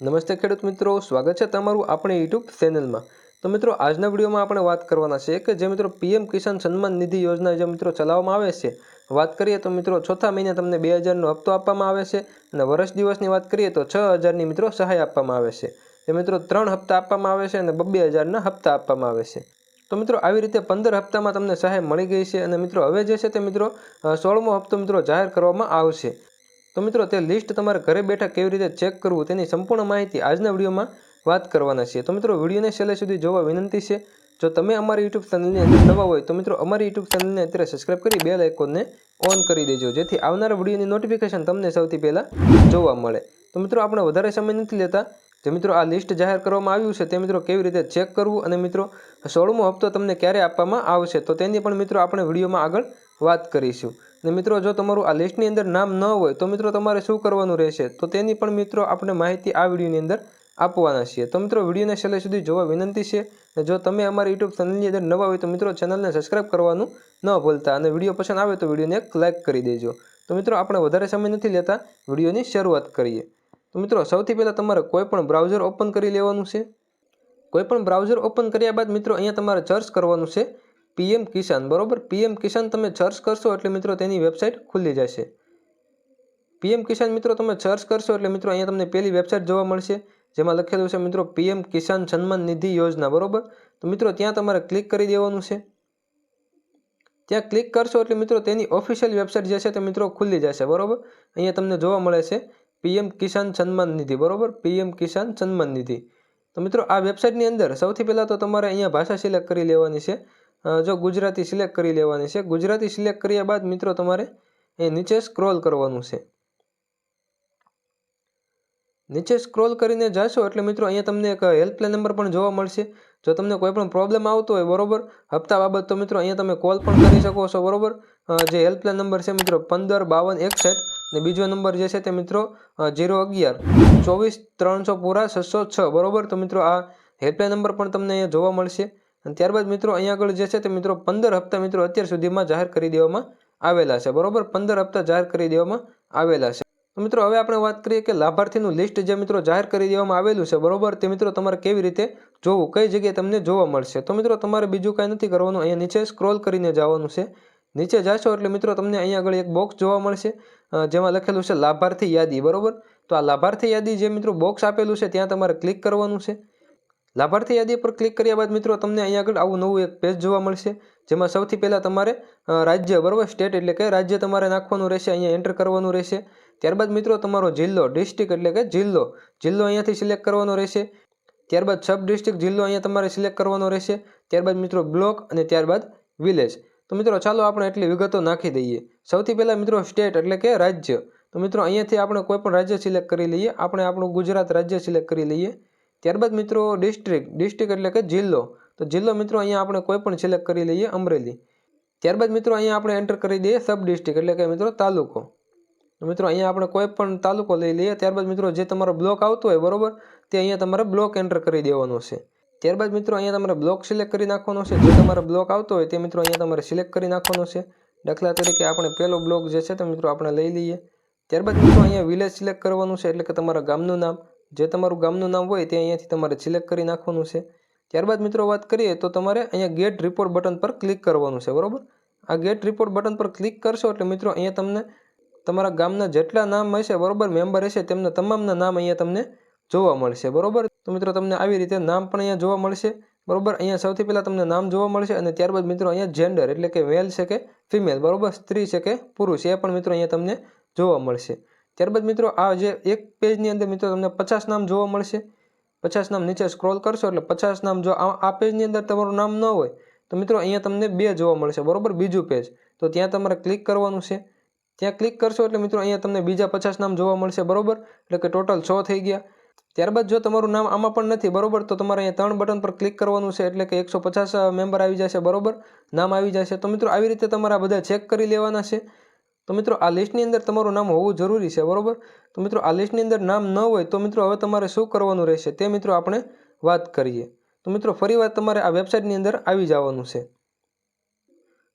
નમસ્તે ખેડૂત મિત્રો, સ્વાગત છે તમારું આપણી યુટ્યુબ ચેનલમાં. તો મિત્રો, આજના વિડીયોમાં આપણે વાત કરવાના છે કે જે મિત્રો પીએમ કિસાન સન્માન નિધિ યોજના જે મિત્રો ચલાવવામાં આવે છે, વાત કરીએ તો મિત્રો ચોથા મહિને તમને બે હજારનો હપ્તો આપવામાં આવે છે અને વર્ષ દિવસની વાત કરીએ તો છ હજારની મિત્રો સહાય આપવામાં આવે છે. જે મિત્રો ત્રણ હપ્તા આપવામાં આવે છે અને બબ્બે હજારના હપ્તા આપવામાં આવે છે. તો મિત્રો, આવી રીતે પંદર હપ્તામાં તમને સહાય મળી ગઈ છે અને મિત્રો હવે જે છે તે મિત્રો સોળમો હપ્તો મિત્રો જાહેર કરવામાં આવશે. તો મિત્રો તે લિસ્ટ તમારે ઘરે બેઠા કેવી રીતે ચેક કરવું તેની સંપૂર્ણ માહિતી આજના વિડીયોમાં વાત કરવાના છીએ. તો મિત્રો, વિડીયોને છેલ્લે સુધી જોવા વિનંતી છે. જો તમે અમારી યુટ્યુબ ચેનલની અંદર નવા હોય, તો મિત્રો, અમારી યુટ્યુબ ચેનલને અત્યારે સબસ્ક્રાઈબ કરી બેલ આઇકોનને ઓન કરી દેજો, જેથી આવનારા વિડીયોની નોટિફિકેશન તમને સૌથી પહેલાં જોવા મળે. તો મિત્રો, આપણે વધારે સમય નથી લેતા. જે મિત્રો, આ લિસ્ટ જાહેર કરવામાં આવ્યું છે, તે મિત્રો કેવી રીતે ચેક કરવું અને મિત્રો, સોળમો હપ્તો તમને ક્યારે આપવામાં આવશે, તો તેની પણ મિત્રો, આપણે વિડીયોમાં આગળ વાત કરીશું. અને મિત્રો, જો તમારું આ લિસ્ટની અંદર નામ ન હોય, તો મિત્રો તમારે શું કરવાનું રહેશે? તો તેની પણ મિત્રો આપણે માહિતી આ વિડીયોની અંદર આપવાના છીએ. તો મિત્રો વિડીયોને છેલ્લે સુધી જોવા વિનંતી છે. જો તમે અમારી યુટ્યુબ ચેનલની અંદર નવા હોય તો મિત્રો ચેનલને સબસ્ક્રાઈબ કરવાનું ન ભૂલતા. અને વીડિયો પસંદ આવે તો વિડીયોને એક લાઇક કરી દેજો. તો મિત્રો, આપણે વધારે સમય નથી લેતા વિડીયોની શરૂઆત કરીએ. તો મિત્રો, સૌથી પહેલાં તમારે કોઈપણ બ્રાઉઝર ઓપન કરી લેવાનું છે. કોઈપણ બ્રાઉઝર ઓપન કર્યા બાદ મિત્રો, અહીંયા તમારે સર્ચ કરવાનું છે. પીએમ કિસાન, બરોબર? પીએમ કિસાન તમે સર્ચ કરશો એટલે મિત્રો તેની વેબસાઇટ ખુલી જશે. પીએમ કિસાન મિત્રો તમે સર્ચ કરશો એટલે મિત્રો અહીંયા તમને પહેલી વેબસાઇટ જોવા મળશે, જેમાં લખેલું છે મિત્રો પીએમ કિસાન સન્માન નિધિ યોજના, બરાબર? તો મિત્રો ત્યાં તમારે ક્લિક કરી દેવાનું છે. ત્યાં ક્લિક કરશો એટલે મિત્રો તેની ઓફિશિયલ વેબસાઇટ જે છે તે મિત્રો ખુલી જશે, બરોબર? અહીંયા તમને જોવા મળે છે પીએમ કિસાન સન્માન નિધિ, બરોબર? પીએમ કિસાન સન્માન નિધિ. તો મિત્રો આ વેબસાઇટની અંદર સૌથી પહેલાં તો તમારે અહીંયા ભાષા સિલેક્ટ કરી લેવાની છે. જો ગુજરાતી સિલેક્ટ કરી લેવાની છે. ગુજરાતી સિલેક્ટ કર્યા બાદ મિત્રો તમારે એ નીચે સ્ક્રોલ કરવાનું છે. નીચે સ્ક્રોલ કરીને જાશો એટલે મિત્રો અહીંયા તમને એક હેલ્પલાઇન નંબર પણ જોવા મળશે. જો તમને કોઈ પણ પ્રોબ્લેમ આવતો હોય બરોબર, હપ્તા બાબત તો મિત્રો અહીંયા તમે કોલ પણ કરી શકો છો, બરોબર? જે હેલ્પલાઇન નંબર છે મિત્રો પંદર, બાવન, એકસઠ ને બીજો નંબર જે છે તે મિત્રો જીરો અગિયાર, ચોવીસ, ત્રણસો, પૂરા, છસો છ, બરોબર? તો મિત્રો આ હેલ્પલાઇન નંબર પણ તમને અહીંયા જોવા મળશે. અને ત્યારબાદ મિત્રો અહીંયા આગળ જે છે તે મિત્રો પંદર હપ્તા મિત્રો અત્યાર સુધીમાં જાહેર કરી દેવામાં આવેલા છે. બરોબર? પંદર હપ્તા જાહેર કરી દેવામાં આવેલા છે. તો મિત્રો હવે આપણે વાત કરીએ કે લાભાર્થીનું લિસ્ટ જે મિત્રો જાહેર કરી દેવામાં આવેલું છે, બરોબર? તે મિત્રો તમારે કેવી રીતે જોવું? કઈ જગ્યાએ તમને જોવા મળશે? તો મિત્રો તમારે બીજું કાંઈ નથી કરવાનું. અહીંયા નીચે સ્ક્રોલ કરીને જવાનું છે. નીચે જશો એટલે મિત્રો તમને અહીંયા આગળ એક બોક્સ જોવા મળશે જેમાં લખેલું છે લાભાર્થી યાદી. બરોબર? તો આ લાભાર્થી યાદી જે મિત્રો બોક્સ આપેલું છે, ત્યાં તમારે ક્લિક કરવાનું છે. લાભાર્થી યાદી પર ક્લિક કર્યા બાદ મિત્રો તમને અહીંયા આગળ આવું નવું એક પેજ જોવા મળશે, જેમાં સૌથી પહેલાં તમારે રાજ્ય બરોબર સ્ટેટ એટલે કે રાજ્ય તમારે નાખવાનું રહેશે, અહીંયા એન્ટર કરવાનું રહેશે. ત્યારબાદ મિત્રો તમારો જિલ્લો ડિસ્ટ્રિક્ટ એટલે કે જિલ્લો જિલ્લો અહીંયાથી સિલેક્ટ કરવાનો રહેશે. ત્યારબાદ સબ ડિસ્ટ્રિક્ટ જિલ્લો અહીંયા તમારે સિલેક્ટ કરવાનો રહેશે. ત્યારબાદ મિત્રો બ્લોક અને ત્યારબાદ વિલેજ તો મિત્રો ચાલો આપણે એટલી વિગતો નાખી દઈએ. સૌથી પહેલાં મિત્રો સ્ટેટ એટલે કે રાજ્ય. તો મિત્રો અહીંયાથી આપણે કોઈપણ રાજ્ય સિલેક્ટ કરી લઈએ. આપણે આપણું ગુજરાત રાજ્ય સિલેક્ટ કરી લઈએ. ત્યારબાદ મિત્રો ડિસ્ટ્રિક્ટ ડિસ્ટ્રિક્ટ એટલે કે જિલ્લો. તો જિલ્લો મિત્રો અહીંયા આપણે કોઈ પણ સિલેક્ટ કરી લઈએ અમરેલી. ત્યારબાદ મિત્રો અહીંયા આપણે એન્ટર કરી દઈએ સબ ડિસ્ટ્રિક્ટ એટલે કે મિત્રો તાલુકો. મિત્રો અહીંયા આપણે કોઈ પણ તાલુકો લઈ લઈએ. ત્યારબાદ મિત્રો જે તમારો બ્લોક આવતો હોય, બરોબર? તે અહીંયા તમારે બ્લોક એન્ટર કરી દેવાનો છે. ત્યારબાદ મિત્રો અહીંયા તમારે બ્લોક સિલેક્ટ કરી નાખવાનો છે. જે તમારો બ્લોક આવતો હોય, તે મિત્રો અહીંયા તમારે સિલેક્ટ કરી નાખવાનો છે. દાખલા તરીકે આપણે પહેલો બ્લોક જે છે તે મિત્રો આપણે લઈ લઈએ. ત્યારબાદ મિત્રો અહીંયા વિલેજ સિલેક્ટ કરવાનું છે, એટલે કે તમારા ગામનું નામ. જે તમારું ગામનું નામ હોય તે અહીંયાથી તમારે સિલેક્ટ કરી નાખવાનું છે. ત્યારબાદ મિત્રો વાત કરીએ તો તમારે અહીંયા ગેટ રિપોર્ટ બટન પર ક્લિક કરવાનું છે, બરોબર? આ ગેટ રિપોર્ટ બટન પર ક્લિક કરશો એટલે મિત્રો અહીંયા તમને તમારા ગામના જેટલા નામ હશે, બરાબર મેમ્બર હશે, તેમના તમામના નામ અહીંયા તમને જોવા મળશે, બરાબર? તો મિત્રો તમને આવી રીતે નામ પણ અહીંયા જોવા મળશે, બરોબર? અહીંયા સૌથી પહેલાં તમને નામ જોવા મળશે અને ત્યારબાદ મિત્રો અહીંયા જેન્ડર એટલે કે મેલ છે કે ફિમેલ બરોબર? સ્ત્રી છે કે પુરુષ, એ પણ મિત્રો અહીંયા તમને જોવા મળશે. ત્યારબાદ મિત્રો આ જે એક પેજની અંદર મિત્રો તમને પચાસ નામ જોવા મળશે. પચાસ નામ નીચે સ્ક્રોલ કરશો એટલે પચાસ નામ જો આ પેજની અંદર તમારું નામ ન હોય, તો મિત્રો અહીંયા તમને બે જોવા મળશે. બરોબર? બીજું પેજ. તો ત્યાં તમારે ક્લિક કરવાનું છે. ત્યાં ક્લિક કરશો એટલે મિત્રો અહીંયા તમને બીજા પચાસ નામ જોવા મળશે. બરોબર? એટલે કે ટોટલ સો થઈ ગયા. ત્યારબાદ જો તમારું નામ આમાં પણ નથી, બરોબર? તો તમારે અહીંયા ત્રણ બટન પર ક્લિક કરવાનું છે એટલે કે એકસો પચાસ મેમ્બર આવી જશે. બરોબર? નામ આવી જશે. તો મિત્રો આવી રીતે તમારે બધા ચેક કરી લેવાના છે. તો મિત્રો આ લિસ્ટની અંદર તમારું નામ હોવું જરૂરી છે, બરાબર? તો મિત્રો આ લિસ્ટની અંદર નામ ન હોય તો મિત્રો હવે તમારે શું કરવાનું રહેશે તે મિત્રો આપણે વાત કરીએ. તો મિત્રો ફરીવાર તમારે આ વેબસાઇટની અંદર આવી જવાનું છે.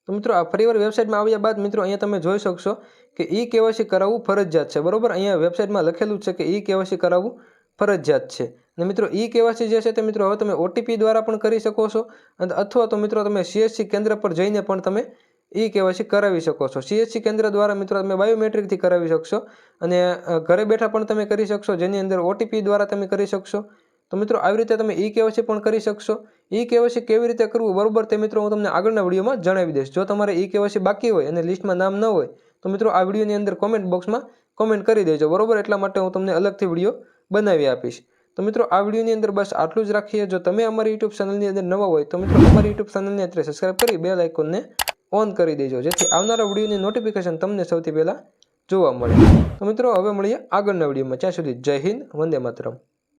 તો મિત્રો આ ફરીવાર વેબસાઇટમાં આવ્યા બાદ મિત્રો અહીંયા તમે જોઈ શકશો કે ઈ કેવાયસી કરાવવું ફરજિયાત છે, બરોબર? અહીંયા વેબસાઇટમાં લખેલું છે કે ઈ કેવાયસી કરાવવું ફરજિયાત છે. અને મિત્રો ઈ કેવાયસી જે છે તે મિત્રો હવે તમે ઓટીપી દ્વારા પણ કરી શકો છો અથવા તો મિત્રો તમે સીએસસી કેન્દ્ર પર જઈને પણ તમે ઈ કેવાયસી કરાવી શકો છો. સીએસસી કેન્દ્ર દ્વારા મિત્રો તમે બાયોમેટ્રિકથી કરાવી શકશો અને ઘરે બેઠા પણ તમે કરી શકશો, જેની અંદર ઓટીપી દ્વારા તમે કરી શકશો. તો મિત્રો આવી રીતે તમે ઈ કેવાયસી પણ કરી શકશો. ઈ કેવાયસી કેવી રીતે કરવું બરોબર તે મિત્રો હું તમને આગળના વિડીયોમાં જણાવી દઈશ. જો તમારે ઈ કેવાયસી બાકી હોય અને લિસ્ટમાં નામ ન હોય, તો મિત્રો આ વિડીયોની અંદર કોમેન્ટ બોક્સમાં કોમેન્ટ કરી દેજો. બરોબર? એટલા માટે હું તમને અલગથી વીડિયો બનાવી આપીશ. તો મિત્રો આ વિડીયોની અંદર બસ આટલું જ રાખીએ. જો તમે અમારી યુટ્યુબ ચેનલની અંદર નવા હોય, તો મિત્રો અમારી યુટ્યુબ ચેનલની અત્યારે સબસ્ક્રાઈબ કરી, બે આઇકોનને ઓન કરી દેજો, જેથી આવનારા વિડીયોની નોટિફિકેશન તમને સૌથી પહેલાં જોવા મળે. તો મિત્રો, હવે મળીએ આગળના વિડીયોમાં. ત્યાં સુધી જય હિન્દ, વંદે માતરમ.